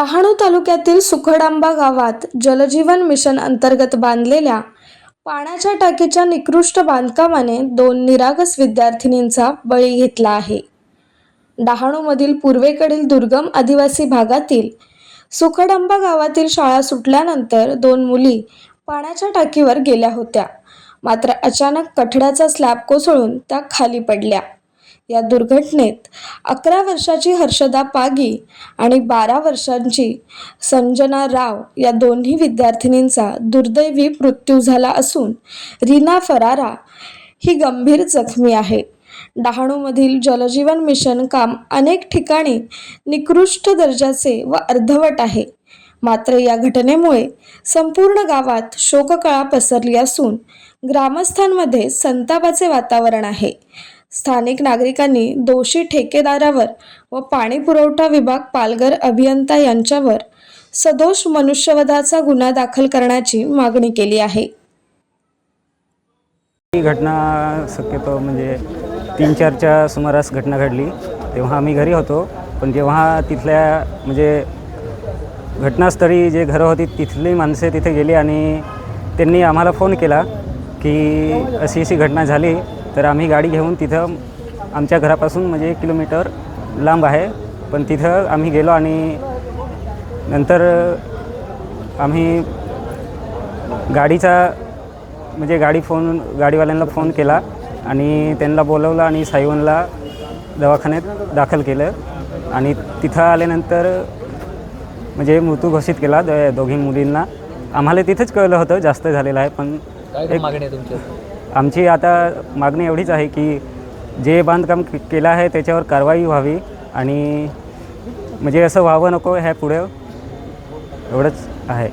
डहाणू तालुक्यातील सुखडांबा गावात जलजीवन मिशन अंतर्गत बांधलेल्या पाण्याच्या टाकीच्या निकृष्ट बांधकामाने दोन निरागस विद्यार्थिनींचा बळी घेतला आहे. डहाणूमधील पूर्वेकडील दुर्गम आदिवासी भागातील सुखडांबा गावातील शाळा सुटल्यानंतर दोन मुली पाण्याच्या टाकीवर गेल्या होत्या. मात्र अचानक कठड्याचा स्लॅब कोसळून त्या खाली पडल्या. या दुर्घटनेत अकरा वर्षाची हर्षदा पागी आणि बारा वर्षांची संजना राव या दोन्ही विद्यार्थिनींचा दुर्दैवी मृत्यू झाला असून रीना फरारा ही गंभीर जखमी आहे. डहाणूमधील जलजीवन मिशन काम अनेक ठिकाणी निकृष्ट दर्जाचे व अर्धवट आहे. मात्र या घटनेमुळे संपूर्ण गावात शोककळा पसरली असून ग्रामस्थांमध्ये संतापाचे वातावरण आहे. स्थानिक नागरिकांनी दोषी ठेकेदारावर व पाणी पुरवठा विभाग पालघर अभियंता यांच्यावर सदोष मनुष्यवधाचा गुन्हा दाखल करण्याची मागणी केली आहे. ही घटना शक्यतो म्हणजे तीन चारच्या सुमारास घटना घडली. तेव्हा आम्ही घरी होतो पण जेव्हा तिथल्या म्हणजे घटनास्थळी जे घरं होती तिथली माणसे तिथे गेली आणि त्यांनी आम्हाला फोन केला की अशी अशी घटना झाली. तर आम्ही गाडी घेऊन तिथं आमच्या घरापासून म्हणजे एक किलोमीटर लांब आहे. पण तिथं आम्ही गेलो आणि नंतर आम्ही गाडीचा म्हणजे गाडी फोन गाडीवाल्यांना फोन केला आणि त्यांना बोलवलं आणि साईवनला दवाखान्यात दाखल केलं. आणि तिथं आल्यानंतर म्हणजे मृत्यू घोषित केला द दोघी मुलींना. आम्हाला तिथंच कळलं होतं जास्त झालेलं आहे पण काय मागणी आहे तुमची आमची आता मागणी एवढीच आहे की जे बांधकाम के- केलं आहे त्याच्यावर कारवाई व्हावी आणि म्हणजे असं व्हावं नको ह्या पुढे एवढंच आहे.